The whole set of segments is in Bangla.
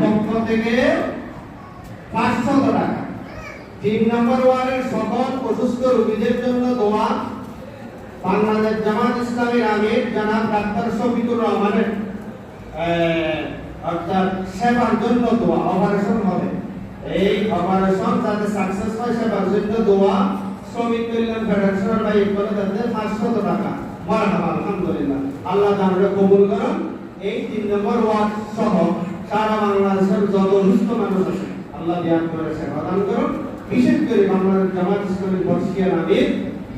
পক্ষ থেকে পাঁচশত টাকা। তিন নম্বর ওয়ার্ডের সকল অসুস্থ রোগীদের জন্য দোয়া। বাংলাদেশ জামাত ইসলামের আমির জনাব ডাক্তার শফিকুর রহমানের অর্থাৎ সেবার জন্য দোয়া অপারেশন হবে। এই অপারেশন যাতে সাকসেস হয়, সেবার জন্য দোয়া। শ্রমিক কল্যাণ ফেডারেশনের ভাই করে তাদের পাঁচশত টাকা। মারহাবা আলহামদুলিল্লাহ। আল্লাহ তাআলা কবুল করুন। এই তিন নম্বর ওয়ার্ড সহ সারা বাংলাদেশের যত অসুস্থ মানুষ আছে, আল্লাহ ধ্যান করে সেবা দান করুন। বিশেষ করে বাংলাদেশ জামাত ইসলামী বর্ষিয়ান আমির,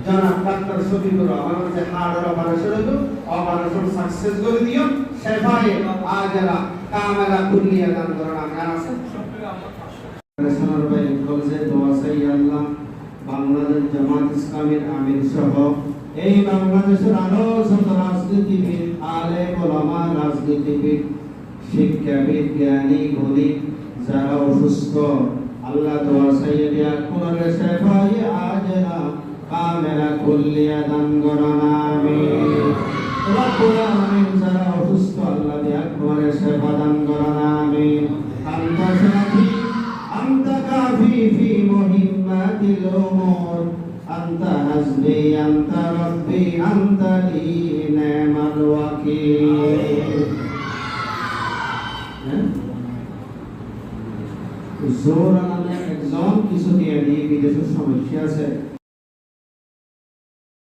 জনাব ডাক্তার শফিকুর রহমান যে হার্টের অপারেশন হলো অপারেশন সাকসেস করে দিও। সেফায়ে আজরা কামেলা কুল্লিয়া দান করুন ভাই, কলেজে দোয়া চাই আল্লাহ, বাংলাদেশ জামাত ইসলামের আমির সহ। এই বাংলাদেশের আরও যত রাজনীতিবিদ আলে ওলামা, রাজনীতিবিদ শিক্ষাবিদ জ্ঞানী গরিব যারা অসুস্থ, আল্লাহ দোয়া সাইয়ে আপনার সেবাই আজরা কামেরা কুল্লিয়া দান গরানা আমিন। যারা অসুস্থ, আল্লাহ দিয়া আপনার সেবা দান গরানা আমিন। আন্তা সাথী আন্তা কাফি ফি মুহিম্মাতিল উমুর। আন্তা হাসবি, আন্তা রব্বি, আন্তা লি, নিমাল ওয়াকিল। तो ज़ोर आना एग्ज़ाम की किसको दिया कि जैसे समस्या से